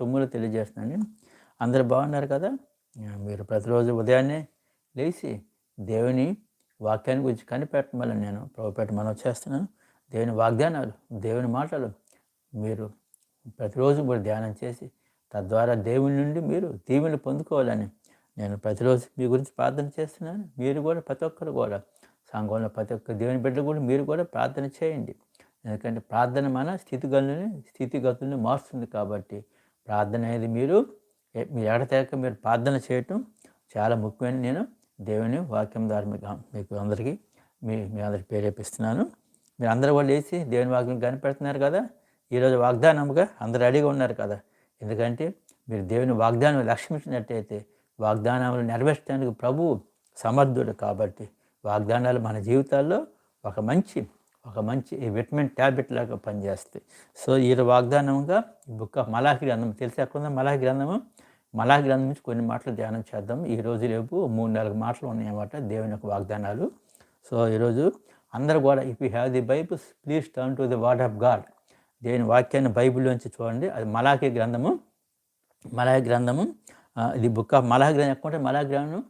సొమ్ములు తెలియజేస్తున్నాను. అందరు బాగున్నారు కదా? మీరు ప్రతిరోజు ఉదయాన్నే లేచి దేవుని వాక్యాన్ని గురించి కనిపెట్టమని నేను ప్రభుపేట మనం చేస్తున్నాను. దేవుని వాగ్దానాలు దేవుని మాటలు మీరు ప్రతిరోజు కూడా ధ్యానం చేసి తద్వారా దేవుని నుండి మీరు దీవెని పొందుకోవాలని నేను ప్రతిరోజు మీ గురించి ప్రార్థన చేస్తున్నాను. మీరు కూడా ప్రతి ఒక్కరు కూడా సంఘంలో ప్రతి ఒక్క దేవుని బిడ్డలు కూడా మీరు కూడా ప్రార్థన చేయండి. ఎందుకంటే ప్రార్థన మన స్థితిగతులని స్థితిగతులను మారుస్తుంది కాబట్టి ప్రార్థన అనేది మీరు మీ మీరు మీరు ప్రార్థన చేయటం చాలా ముఖ్యమైన నేను దేవుని వాక్యం ద్వారా మీకు మీకు అందరికీ మీ మీ అందరికి ప్రేరేపిస్తున్నాను. మీరు అందరూ వాళ్ళు వేసి దేవుని వాక్యం కనిపెడుతున్నారు కదా? ఈరోజు వాగ్దానముగా అందరు రెడీగా ఉన్నారు కదా? ఎందుకంటే మీరు దేవుని వాగ్దానం లక్ష్మించినట్టయితే వాగ్దానాలు నెరవేర్చడానికి ప్రభువు సమర్థుడు కాబట్టి వాగ్దానాలు మన జీవితాల్లో ఒక మంచి ఒక మంచి విటమిన్ ట్యాబ్లెట్ లాగా పనిచేస్తాయి. సో ఈ వాగ్దానంగా బుక్ ఆఫ్ మలాహి గ్రంథం తెలిసి ఎక్కడ మలాహి గ్రంథము. మలాహి గ్రంథం నుంచి కొన్ని మాటలు ధ్యానం చేద్దాం. ఈ రోజు రేపు మూడు నాలుగు మాటలు ఉన్నాయన్నమాట దేవుని యొక్క వాగ్దానాలు. సో ఈరోజు అందరూ కూడా if you have the bibles please turn to the word of God దేవుని వాక్యాన్ని బైబిల్లోంచి చూడండి. అది మలాఖీ గ్రంథము. మలాహి గ్రంథము ఇది బుక్ ఆఫ్ మలాహి గ్రంథం. ఎక్కువంటే మలాహి గ్రంథం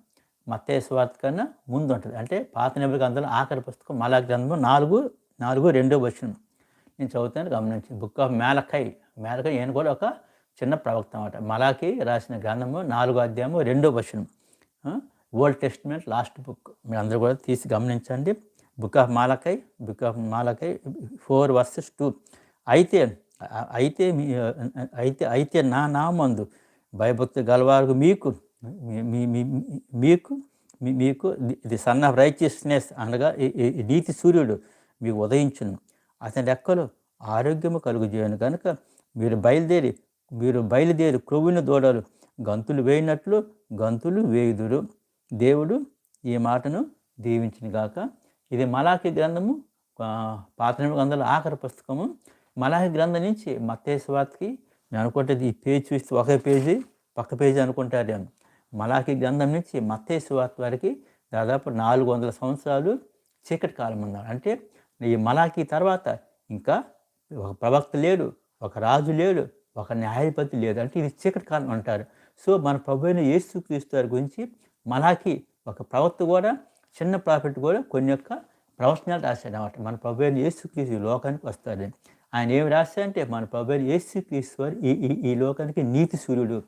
మత్తయ్య స్వార్థ కన్నా ముందు ఉంటుంది. అంటే పాత నిబంధన గ్రంథంలో ఆఖరి పుస్తకం మలాఖీ గ్రంథము నాలుగు నాలుగు రెండో వచనం. నేను చదువుతాను గమనించి. బుక్ ఆఫ్ మేలకై మేలకై నేను కూడా ఒక చిన్న ప్రవక్త అనమాట మలాకి రాసిన గ్రంథము నాలుగో అధ్యాయము రెండో వచనం. ఓల్డ్ టెస్ట్మెంట్ లాస్ట్ బుక్ మీరు అందరూ కూడా తీసి గమనించండి. Book of Malachi book of Malachi four verses two అయితే అయితే మీ అయితే అయితే నా నామందు భయభక్తి గలవారు మీకు మీకు మీ- మీకు ఇది సన్ ఆఫ్ రైచియస్నెస్ అనగా నీతి సూర్యుడు మీకు ఉదయించును. అతని రెక్కలు ఆరోగ్యము కలుగుజేయను కనుక మీరు బయలుదేరి మీరు బయలుదేరి క్రొవ్విన దూడలు గంతులు వేయినట్లు గంతులు వేయుదురు. దేవుడు ఈ మాటను దీవించిన గాక. ఇది మలాఖీ గ్రంథము పాత గ్రంథాల ఆఖరి పుస్తకము. మలాకి గ్రంథం నుంచి మత్తేశ్వాత్కి నేను అనుకుంటే ఈ పేజ్ చూస్తే ఒకే పేజీ పక్క పేజీ అనుకుంటారేమో మలాఖీ గ్రంథం నుంచి మత్తేశ్వాత్ వారికి దాదాపు నాలుగు వందల సంవత్సరాలు చీకటి కాలం ఉన్నారు అంటే ఈ మలాకి తర్వాత ఇంకా ఒక ప్రవక్త లేడు ఒక రాజు లేడు ఒక న్యాయపతి లేడు అంటే ఇది చీకటి కాలం అంటారు. సో మన ప్రభు అయిన యేసుక్రీస్తు వారి గురించి మలాకి ఒక ప్రవక్త కూడా చిన్న ప్రాఫిట్ కూడా కొన్ని యొక్క ప్రవచనాలు రాశాడు అనమాట మన ప్రభు అయిన యేసుక్రీస్తు లోకానికి వస్తాడు ఆయన ఏమి రాశాడంటే మన ప్రభు అయిన యేసుక్రీస్తు వారు ఈ ఈ ఈ లోకానికి నీతి సూర్యుడు.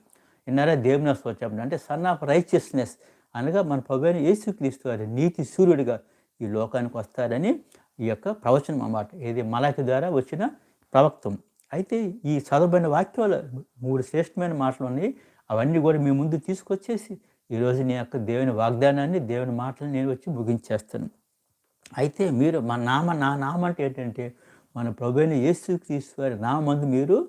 విన్నారా? దేవుని స్వచ్ఛం అంటే సన్ ఆఫ్ రైచియస్నెస్ అనగా మన ప్రభు అయిన యేసుక్రీస్తు వారి నీతి సూర్యుడిగా ఈ లోకానికి వస్తాడని ఈ యొక్క ప్రవచనం అన్నమాట. ఇది మలాకి ద్వారా వచ్చిన ప్రవక్తం. అయితే ఈ చదవబడిన వాక్యాలు మూడు శ్రేష్టమైన మాటలు ఉన్నాయి. అవన్నీ కూడా మీ ముందు తీసుకొచ్చేసి ఈరోజు నీ యొక్క దేవుని వాగ్దానాన్ని దేవుని మాటలు నేను వచ్చి ముగించేస్తాను. అయితే మీరు మన నామ నా నామ అంటే ఏంటంటే మన ప్రభుని యేసుక్రీస్తు వారి నామందు మీరు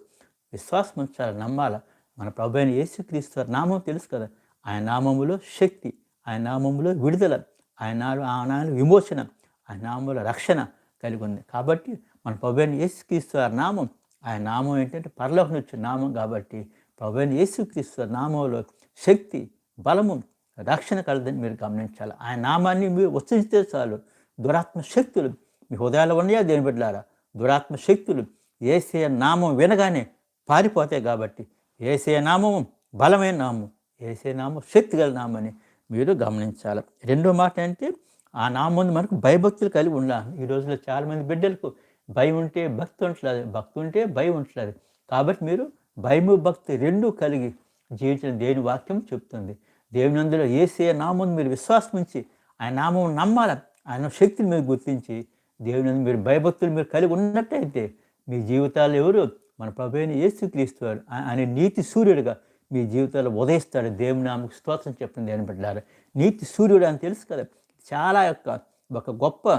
విశ్వాసం ఉంచాలి నమ్మాలి. మన ప్రభుని యేసుక్రీస్తు వారి నామం తెలుసు కదా. ఆయన నామములో శక్తి ఆయన నామములో విడుదల ఆయన నామ- ఆయన విమోచన ఆయన నామంలో రక్షణ కలిగి ఉంది కాబట్టి మన ప్రభుని యేసుక్రీస్తు వారి నామం ఆయన నామం ఏంటంటే పరలోకం వచ్చిన నామం కాబట్టి ప్రభుని యేసుక్రీస్తు వారి నామంలో శక్తి బలము రక్షణ కలదని మీరు గమనించాలి. ఆయన నామాన్ని మీరు ఉత్సహిస్తే చాలు. దురాత్మ శక్తులు మీ హృదయాలు ఉన్నాయా దేని బిడ్డలారా? దురాత్మ శక్తులు ఏసే నామం వినగానే పారిపోతాయి కాబట్టి ఏసే నామము బలమైన నామం ఏసే నామం శక్తి గల నామని మీరు గమనించాలి. రెండో మాట అంటే ఆ నామం మనకు భయభక్తులు కలిగి ఉండాలి. ఈ రోజుల్లో చాలామంది బిడ్డలకు భయం ఉంటే భక్తి ఉండట్లేదు భక్తి ఉంటే భయం ఉండట్లేదు కాబట్టి మీరు భయము భక్తి రెండూ కలిగి జీవించిన దేని వాక్యం చెప్తుంది. దేవుని అందులో ఏసే నామం మీరు విశ్వాసం ఉంచి ఆయన నామం నమ్మాలి. ఆయన శక్తిని మీరు గుర్తించి దేవుని మీరు భయభక్తులు మీరు కలిగి ఉన్నట్టయితే మీ జీవితాలు ఎవరు? మన ప్రభు అయిన యేసుక్రీస్తువారు ఆ- ఆయన నీతి సూర్యుడిగా మీ జీవితాలు ఉదయిస్తాడు. దేవుని నామకు స్తోత్రం చెప్పండి దేని బిడ్డారు నీతి సూర్యుడు అని తెలుసు కదా. చాలా యొక్క ఒక గొప్ప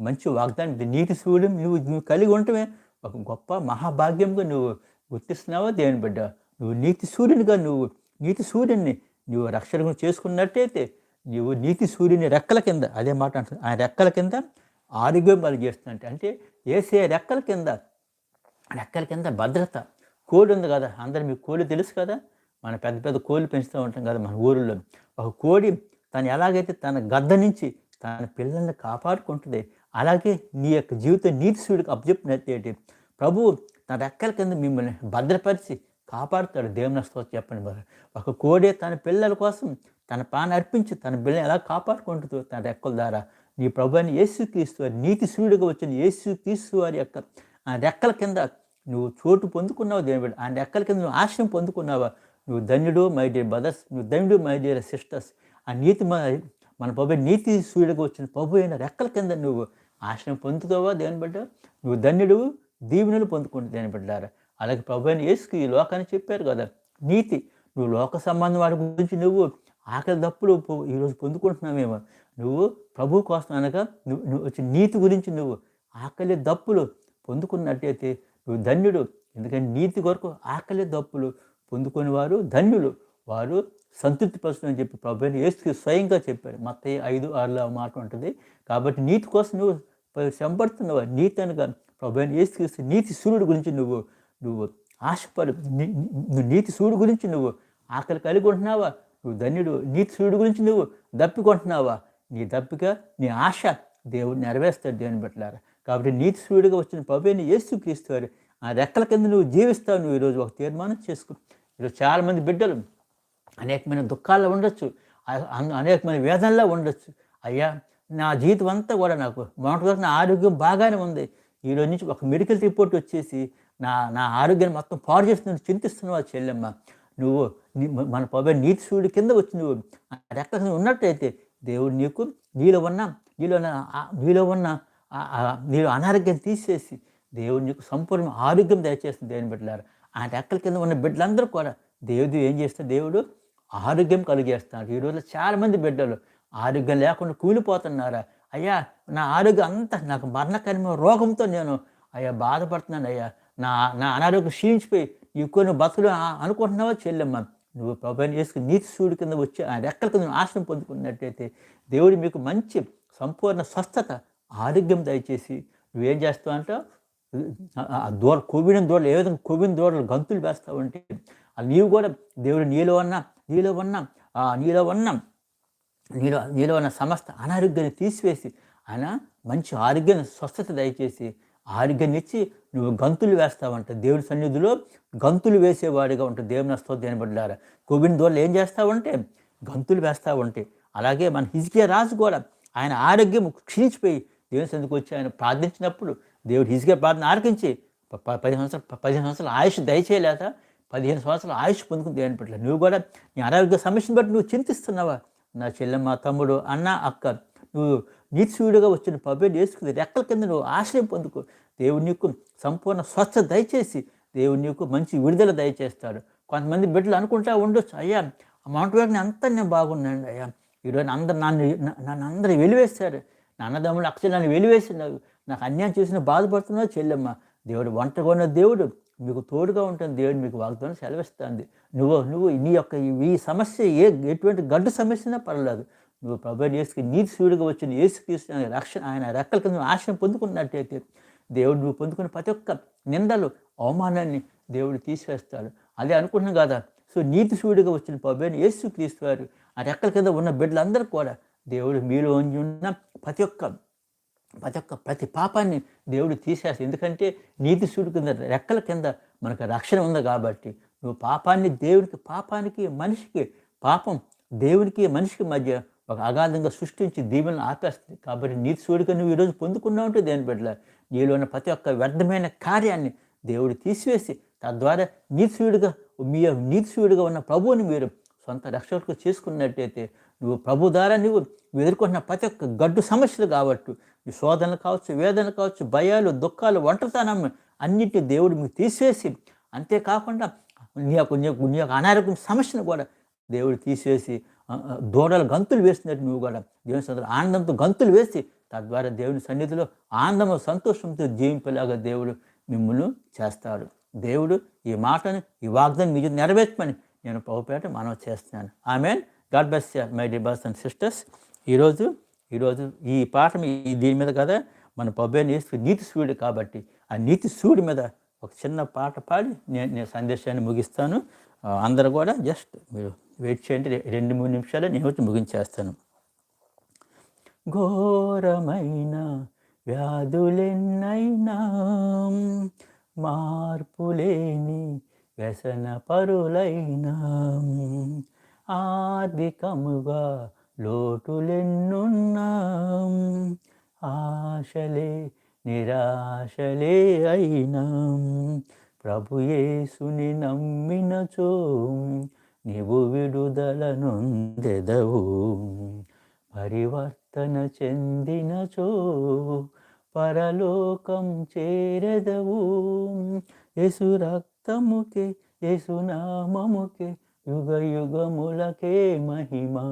మంచి వాగ్దానం. నీతి సూర్యుడు నువ్వు నువ్వు కలిగి ఉండటమే ఒక గొప్ప మహాభాగ్యంగా నువ్వు గుర్తిస్తున్నావా దేవుని బిడ్డ? నువ్వు నీతి సూర్యునిగా నువ్వు నీతి సూర్యుని నువ్వు రక్షణ చేసుకున్నట్టయితే నువ్వు నీతి సూర్యుని రెక్కల కింద అదే మాట అంటుంది ఆయన రెక్కల కింద ఆరోగ్యం కలిగేస్తున్నట్టు. అంటే ఏసే రెక్కల కింద రెక్కల కింద భద్రత. కోడి ఉంది కదా అందరు మీకు కోడి తెలుసు కదా? మన పెద్ద పెద్ద కోళ్ళు పెంచుతూ ఉంటాం కదా మన ఊరిలో ఒక కోడి తను ఎలాగైతే తన గద్ద నుంచి తన పిల్లల్ని కాపాడుకుంటుంది అలాగే నీ యొక్క జీవితం నీతి సూడికి అప్పచెప్పినట్టేటి? ప్రభు తన రెక్కల కింద మిమ్మల్ని భద్రపరిచి కాపాడుతాడు. దేవుని స్తోత్రం చెప్పండి మరి. ఒక కోడే తన పిల్లల కోసం తన పాన అర్పించి తన బిడ్డని ఎలా కాపాడుకుంటుందో తన రెక్కల ద్వారా. నీ ప్రభు అని యేసు వారి నీతి సూర్యుడిగా వచ్చిన యేసుక్రీస్తు వారి యొక్క ఆ రెక్కల కింద నువ్వు చోటు పొందుకున్నావు దేవుని బిడ్డ ఆ రెక్కల కింద నువ్వు ఆశయం పొందుకున్నావా? నువ్వు ధన్యుడు మై డియర్ బ్రదర్స్ నువ్వు ధన్యుడు మై డియర్ సిస్టర్స్. ఆ నీతి మన మన ప్రభు నీతి సూర్యుడికి వచ్చిన ప్రభు అయిన రెక్కల కింద నువ్వు ఆశ్రయం పొందుతావా? దేని బిడ్డ నువ్వు ధన్యుడు దీవెనలు పొందుకుంటు దేని బిడ్డారా అలాగే ప్రభు అయిన యేసుకు ఈ లోకాన్ని చెప్పారు కదా నీతి నువ్వు లోక సంబంధం వాడి గురించి నువ్వు ఆకలి దప్పులు ఈరోజు పొందుకుంటున్నావేమో నువ్వు ప్రభు కోసం అనగా నువ్వు నువ్వు వచ్చి నీతి గురించి నువ్వు ఆకలి దప్పులు పొందుకున్నట్టయితే నువ్వు ధన్యుడు. ఎందుకంటే నీతి కొరకు ఆకలి దప్పులు పొందుకుని వారు ధన్యులు. వారు సంతృప్తి పరుస్తుందని చెప్పి ప్రభు అయిన యేసుకి స్వయంగా చెప్పారు మత్తయి ఐదు ఆరులో మాట ఉంటుంది. కాబట్టి నీతి కోసం నువ్వు శ్రమపడుతున్నావా నీతి అనగా ప్రభు అయిన నీతి సూర్యుడు గురించి నువ్వు నువ్వు ఆశపడు నీ- నీ- నువ్వు నీతి సూర్యుడు గురించి నువ్వు ఆకలి కలిగి ఉంటున్నావా? నువ్వు ధన్యుడు. నీతి సూర్యుడు గురించి నువ్వు దప్పికొంటున్నావా? నీ దప్పిక నీ ఆశ దేవుడు నెరవేరుస్తాడు దేవుని పెట్టారు కాబట్టి నీతి సూర్యుడిగా వచ్చిన ప్రభుని యేసు క్రీస్తువారు ఆ రెక్కల కింద నువ్వు జీవిస్తావు. నువ్వు ఈరోజు ఒక తీర్మానం చేసుకో. ఈరోజు చాలామంది బిడ్డలు అనేకమైన దుఃఖాల్లో ఉండొచ్చు. అనేకమైన వేదనలో ఉండొచ్చు. అయ్యా నా జీవితం అంతా కూడా నాకు మొన్నటి వరకు నా ఆరోగ్యం బాగానే ఉంది. ఈ రోజు నుంచి ఒక మెడికల్ రిపోర్ట్ వచ్చేసి నా నా ఆరోగ్యాన్ని మొత్తం పాడు చేస్తుంది చింతిస్తున్నావు చెల్లెమ్మ? నువ్వు మన పవే నీతి సూర్యుడి కింద వచ్చి నువ్వు ఆ కింద ఉన్నట్టయితే దేవుడు నీకు నీలో ఉన్న నీలో ఉన్న నీలో ఉన్న నీలో అనారోగ్యం తీసేసి దేవుడు నీకు సంపూర్ణ ఆరోగ్యం దయచేస్తుంది దేవుని బిడ్డలారు. ఆ రెక్కల కింద ఉన్న బిడ్డలందరూ కూడా దేవుడు ఏం చేస్తే దేవుడు ఆరోగ్యం కలిగేస్తున్నాడు ఈ రోజుల్లో చాలామంది బిడ్డలు ఆరోగ్యం లేకుండా కూలిపోతున్నారా? అయ్యా నా ఆరోగ్యం అంతా నాకు మరణకరమైన రోగంతో నేను అయ్యా బాధపడుతున్నాను అయ్యా. నా నా అనారోగ్యం క్షీణించిపోయి ఎక్కువ నువ్వు బతులు అనుకుంటున్నావా చెల్లెమ్మ? నువ్వు ప్రభావం చేసుకుని నీతి సూర్యుడి కింద వచ్చి ఆ రెక్కల కింద నువ్వు ఆశ్రయం పొందుకున్నట్టయితే దేవుడు మీకు మంచి సంపూర్ణ స్వస్థత ఆరోగ్యం దయచేసి నువ్వేం చేస్తావు అంటే? ఆ దూర కొవ్విన దూడలు ఏ విధంగా కొవ్విన దూడలు గంతులు వేస్తావు అంటే నీవు కూడా దేవుడు నీలో ఉన్న నీలో ఉన్న ఆ నీలో ఉన్న నీలో నీలో ఉన్న సమస్త అనారోగ్యాన్ని తీసివేసి ఆయన మంచి ఆరోగ్యాన్ని స్వస్థత దయచేసి ఆరోగ్యాన్ని ఇచ్చి నువ్వు గంతులు వేస్తావంట. దేవుడి సన్నిధిలో గంతులు వేసేవాడిగా ఉంటుంది దేవుని స్తోత్రం బడ్డారా కోవిడ్ ద్వారా ఏం చేస్తావంటే గంతులు వేస్తావంటే అలాగే మన హిజ్కియా రాజు కూడా ఆయన ఆరోగ్యం క్షీణించిపోయి దేవుని సన్నిధికి వచ్చి ఆయన ప్రార్థించినప్పుడు దేవుడు హిజ్కియా ప్రార్థన ఆరకించి పదిహేను సంవత్సరాలు పదిహేను సంవత్సరాలు ఆయుష్ దయచేయలేక పదిహేను సంవత్సరాలు ఆయుష్ పొందుకుని దేవుని పట్ల నువ్వు కూడా నీ ఆరోగ్య సమస్యను బట్టి నువ్వు చింతిస్తున్నావా? నా చెల్లెమ్మ తమ్ముడు అన్న అక్క నువ్వు నీతిసూయుడుగా వచ్చిన పబ్బేలు వేసుకుని రెక్కల కింద నువ్వు ఆశ్రయం పొందుకో. దేవుడు నీకు సంపూర్ణ స్వచ్ఛ దయచేసి దేవుడు నీకు మంచి విడుదల దయచేస్తాడు. కొంతమంది బిడ్డలు అనుకుంటా ఉండొచ్చు అయ్యా మౌంట్ వేగని అంతా నేను బాగున్నాను అయ్యా. ఈరోజు అందరు నన్ను నన్ను అందరూ వెలివేశారు. నా అన్నదమ్ముడు అక్షర నన్ను వెలివేసినావు నాకు అన్యాయం చేసిన బాధపడుతున్నావు చెల్లెమ్మ. దేవుడు వంట కొన్న దేవుడు మీకు తోడుగా ఉంటుంది దేవుడు మీకు వాగ్దానం సెలవిస్తుంది. నువ్వు నువ్వు నీ యొక్క ఈ- సమస్య ఏ ఎటువంటి గడ్డు సమస్యనా పర్లేదు నువ్వు ప్రభుత్వ చేసుకుని నీతి శివుడిగా వచ్చిన యేసుక్రీస్తు ఆయన రక్షణ ఆయన రెక్కల కింద ఆశయం పొందుకున్నట్టయితే దేవుడు నువ్వు పొందుకున్న ప్రతి ఒక్క నిందలు అవమానాన్ని దేవుడు తీసివేస్తాడు. అదే అనుకుంటున్నాం కదా. సో నీతి సూడిగా వచ్చిన ప్రభు యేసుక్రీస్తు వారు ఆ రెక్కల కింద ఉన్న బిడ్డలందరూ కూడా దేవుడు మీలో ఉన్న ప్రతి ఒక్క ప్రతి ఒక్క ప్రతి పాపాన్ని దేవుడు తీసేస్తాడు. ఎందుకంటే నీతి సూడు కింద రెక్కల కింద మనకు రక్షణ ఉంది కాబట్టి నువ్వు పాపాన్ని దేవునికి పాపానికి మనిషికి పాపం దేవునికి మనిషికి మధ్య ఒక అగాధంగా సృష్టించి దీవెనలు ఆపేస్తుంది. కాబట్టి నీతి సూడిగా నువ్వు ఈరోజు పొందుకున్నావు అంటే దేని బిడ్డ నీలో ఉన్న ప్రతి ఒక్క వ్యర్థమైన కార్యాన్ని దేవుడు తీసివేసి తద్వారా నీతి సూడిగా మీ నీతి సూడిగా ఉన్న ప్రభువుని మీరు సొంత రక్షకుడు చేసుకున్నట్టయితే నువ్వు ప్రభు ద్వారా నువ్వు ఎదుర్కొంటున్న ప్రతి ఒక్క గడ్డు సమస్యలు కాబట్టి ఈ శోధనలు కావచ్చు వేదనలు కావచ్చు భయాలు దుఃఖాలు ఒంటరితనం అన్నింటి దేవుడు మీకు తీసివేసి అంతేకాకుండా నీ యొక్క నీ యొక్క నీ యొక్క అనారోగ్యం సమస్యను కూడా దేవుడు తీసివేసి దూడలు గంతులు వేసినట్టు నువ్వు కూడా దేవుని సన్నిధిలో ఆనందంతో గంతులు వేసి తద్వారా దేవుని సన్నిధిలో ఆనందము సంతోషంతో జీవింపేలాగా దేవుడు మిమ్మల్ని చేస్తాడు. దేవుడు ఈ మాటని ఈ వాగ్దాన్ని మీరు నెరవేర్చమని నేను ప్రభుపేట మనం చేస్తున్నాను. ఆమెన్. గాడ్ బెస్ మై డి బస్ అండ్ సిస్టర్స్. ఈరోజు ఈరోజు ఈ పాఠం దీని మీద కదా మన పబ్బే నీతి సూర్యుడు కాబట్టి ఆ నీతి సూర్యుడి మీద ఒక చిన్న పాట పాడి నేను నేను సందేశాన్ని ముగిస్తాను. అందరు అందరూ కూడా జస్ట్ మీరు వెయిట్ చేయండి. రెండు మూడు నిమిషాలు నేను వచ్చి ముగించేస్తాను. ఘోరమైన వ్యాధులెన్నైనా మార్పులేని వ్యసన పరులైనా ఆర్థికముగా లోటులెన్నున్నాం ఆశలే నిరాశలే అయినా. ప్రభుయేసుని నమ్మినచో నీవు విడుదలనొందెదవు పరివర్తన చెందినచో పరలోకం చేరెదవు. యేసు రక్తముకే యేసు నామముకే యుగ యుగములకే మహిమా.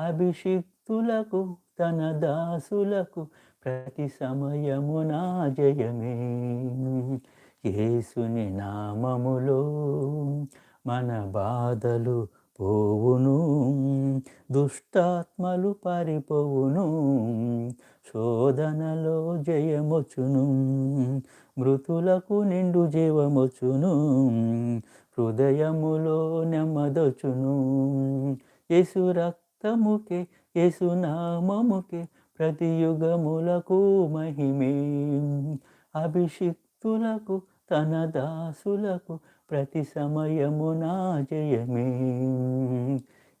అభిషిక్తులకు తన దాసులకు ప్రతి సమయమునా జయమే. యేసుని నామములో మన బాధలు పోవును దుష్టాత్మలు పారిపోవును శోధనలో జయమొచ్చును మృతులకు నిండు జీవమొచ్చును హృదయములో నెమ్మదొచ్చును యేసు రక్తముకే యేసు నామముకే ప్రతి యుగములకు మహిమే. అభిషిక్తులకు తన దాసులకు ప్రతి సమయము నా జయమే.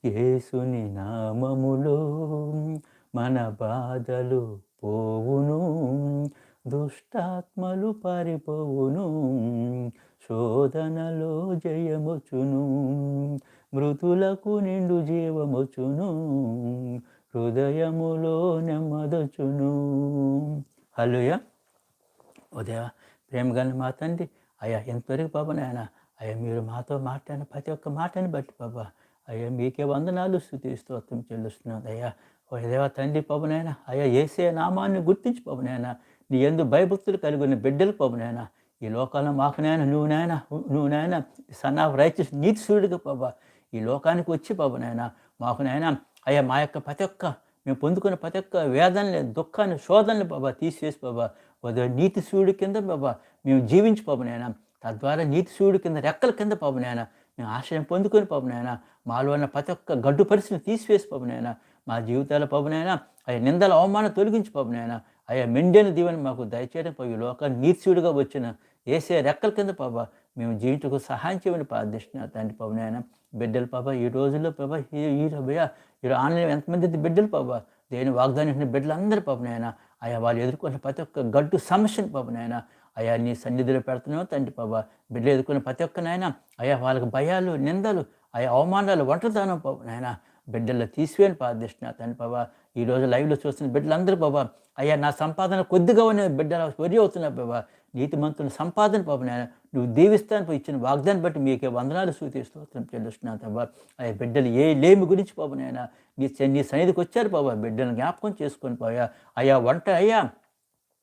యేసుని నామములో మన బాధలు పోవును దుష్టాత్మలు పారిపోవును. శోధనలో జయమొచ్చును. మృతులకు నిండు జీవమొచ్చును. హృదయములో నెమ్మదొచ్చును. హలోయ ఉదయ ప్రేమగాని మా తండ్రి అయ్యా ఎంతవరకు బాబా నాయన అయ్యా మీరు మాతో మాట్లాడిన ప్రతి ఒక్క మాటని బట్టి బాబా అయ్యా మీకే వందనాలు స్థుతి స్తోత్రం చెల్లిస్తున్నాను అయ్యా. ఓ దేవా తండ్రి పవనైనా అయ్యా ఏసే నామాన్ని గుర్తించి పవనైనా నీ ఎందు భయభక్తులు కలిగిన బిడ్డలు పవనైనా ఈ లోకంలో మాకు నాయన నువ్వు నాయన నువ్వు నాయన సన్ ఆఫ్ రైచస్ నీతి సూర్యుడిగా బాబా ఈ లోకానికి వచ్చి బాబు నాయన మాకు నాయన అయ్యా మా యొక్క ప్రతి ఒక్క మేము పొందుకున్న ప్రతి ఒక్క వేదనని దుఃఖాన్ని శోధనలు బాబా తీసివేసి బాబా ఉదయం నీతి సూర్యుడి కింద బాబా మేము జీవించి బాబు నాయన తద్వారా నీతి సూర్యుడి కింద రెక్కల కింద బాబు నాయన మేము ఆశ్రయం పొందుకొని పాపం నాయన మాలో ఉన్న ప్రతి ఒక్క గడ్డు పరిస్థితిని తీసివేసి పాపం నాయన మా జీవితాల పాపం నాయన అయ్యా నిందల అవమానం తొలగించి పాపం నాయన అయ్యా మెండైన దీవెని మాకు దయచేయడం పోయి ఈ లోకాన్ని నీతిశూడిగా వచ్చిన ఏసే రెక్కల కింద పాప మేము జీవితకు సహాయం చేయమని ప్రార్థిస్తున్నా తండ్రి పాప నాయన. బిడ్డలు పాప ఈ రోజుల్లో పాప ఈ ఈ భయ ఈ ఆన్లైన్ ఎంతమంది అయితే బిడ్డలు పాప దేని వాగ్దానం ఇచ్చిన బిడ్డలందరూ పాప నాయన అయ్యా వాళ్ళు ఎదుర్కొన్న ప్రతి ఒక్క గడ్డు సమస్యను పాప నాయన అయ్యా నీ సన్నిధిలో పెడుతున్నావు తండ్రి బాబా బిడ్డలు ఎదుర్కొన్న ప్రతి ఒక్క నాయన అయ్యా వాళ్ళకి భయాలు నిందలు అయ్యా అవమానాలు ఒంటరితనం బాబు నాయన బిడ్డల్లో తీసివేయని ప్రార్థిస్తున్నా తండ్రి బాబా ఈ రోజు లైవ్లో చూస్తున్న బిడ్డలందరూ బాబా అయ్యా నా సంపాదన కొద్దిగా ఉన్న బిడ్డలు వరి అవుతున్నా బాబా నీతిమంతుని సంపాదన పాపనాయన నువ్వు దీవిస్తాను ఇచ్చిన వాగ్దాన్ని బట్టి మీకే వందనాలు సూచిస్తూ చెల్లిస్తున్నాను తప్ప ఆ బిడ్డలు ఏ లేమి గురించి పాప నాయన నీ నీ సన్నిధికి వచ్చారు బాబా బిడ్డలను జ్ఞాపకం చేసుకొని పోయా. అయ్యా వంట అయ్యా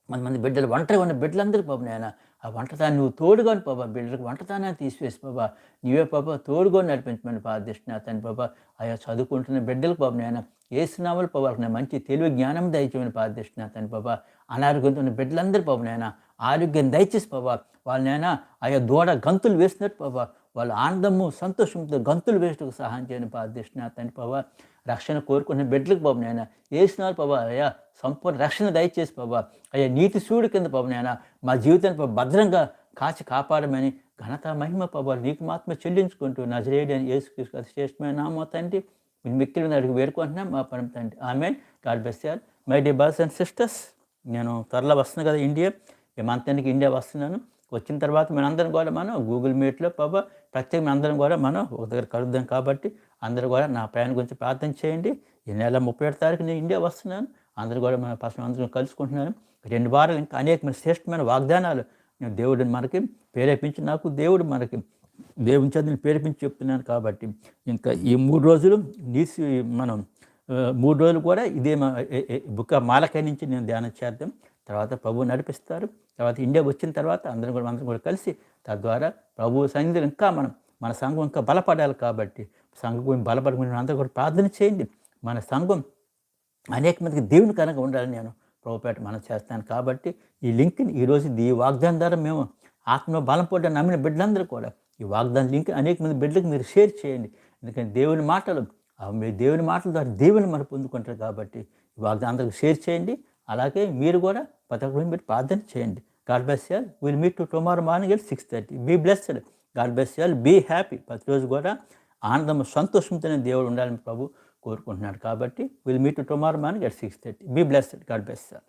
మంది బిడ్డలు ఒంటరి ఉన్న బిడ్డలందరూ పాప నాయన ఆ వంటతాన్ని నువ్వు తోడుగాని పాపా బిడ్డలకు వంటతానాన్ని తీసివేసి బాబా నీవే పాప తోడుగా నడిపించమని ప్రార్థిస్తున్నా తండ్రి బాబా అయ్యా చదువుకుంటున్న బిడ్డలకు పాప నాయన ఏసునామలు పాప మంచి తెలివి జ్ఞానం దయచేయమని ప్రార్థిస్తున్నా తండ్రి బాబా అనారోగ్యంతో ఉన్న బిడ్డలందరూ పాప నాయన ఆరోగ్యం దయచేసి బాబా వాళ్ళనైనా ఆయా దూడ గంతులు వేసినట్టు బాబా వాళ్ళ ఆనందము సంతోషంతో గంతులు వేసుకు సహాయం చేయని ప్రార్థిస్తున్నా తండ్రి బాబా రక్షణ కోరుకున్న బిడ్డలకు బాబు నాయన వేసినారు బాబా అయ్యా సంపూర్ణ రక్షణ దయచేసి బాబా అయ్యా నీతి సూడు కింద బాబు నాయన మా జీవితాన్ని భద్రంగా కాచి కాపాడమని ఘనత మహిమ బాబా నీకు మాత్రమే చెల్లించుకుంటూ నజరేడి అని యేసుక్రీస్తు శ్రేష్టమైన నామో తండ్రి మీ మిక్కిలి అడిగి వేడుకుంటున్నాం మా పరం తండ్రి. ఆమె గాడ్ బెస్ మై డి బర్స్ అండ్ సిస్టర్స్ నేను త్వరలో వస్తున్నాను కదా ఇండియా. ఈ ఇండియా వస్తున్నాను. వచ్చిన తర్వాత మనందరం కూడా మనం గూగుల్ మీట్లో పాప ప్రత్యేక అందరం కూడా మనం ఒక దగ్గర కలుద్దాం కాబట్టి అందరూ కూడా నా ప్రయాణం గురించి ప్రార్థన చేయండి. ఈ నెల ముప్పై ఏడు తారీఖు నేను ఇండియా వస్తున్నాను. అందరూ కూడా మన పర్సనల్ అందరం కలుసుకుంటున్నాను. రెండు వారాలు ఇంకా అనేకమైన శ్రేష్టమైన వాగ్దానాలు నేను దేవుడిని మనకి ప్రేరేపించి నాకు దేవుడు మనకి దేవుని చదివిని ప్రేరేపించి చెప్తున్నాను కాబట్టి ఇంకా ఈ మూడు రోజులు నీసి మనం మూడు రోజులు కూడా ఇదే మా- బుక్ మాలకాయ నుంచి నేను ధ్యానం చేద్దాం. తర్వాత ప్రభు నడిపిస్తారు. తర్వాత ఇండియా వచ్చిన తర్వాత అందరం కూడా అందరం కూడా కలిసి తద్వారా ప్రభు సన్నిధిలో ఇంకా మనం మన సంఘం ఇంకా బలపడాలి కాబట్టి సంఘం బలపడకుండా అందరూ కూడా ప్రార్థన చేయండి. మన సంఘం అనేక మందికి దేవుని కనుక ఉండాలని నేను ప్రభుపేట మనం చేస్తాను కాబట్టి ఈ లింక్ని ఈరోజు ఈ వాగ్దానం ద్వారా మేము ఆత్మ బలం పొడ్డ నమ్మిన బిడ్డలందరూ కూడా ఈ వాగ్దానం లింక్ అనేక మంది బిడ్డలకు మీరు షేర్ చేయండి. ఎందుకంటే దేవుని మాటలు మీ దేవుని మాటల ద్వారా దేవుని మనం పొందుకుంటారు కాబట్టి ఈ వాగ్దానం అందరికి షేర్ చేయండి. అలాగే మీరు కూడా ప్రతి మీరు ప్రార్థన చేయండి. God bless your will meet to tomorrow morning at six thirty be blessed God bless all be happy ప్రతిరోజు కూడా ఆనందం సంతోషంతోనే దేవుడు ఉండాలని ప్రభు కోరుకుంటున్నాడు. కాబట్టి will meet tomorrow morning at six thirty be blessed God bless all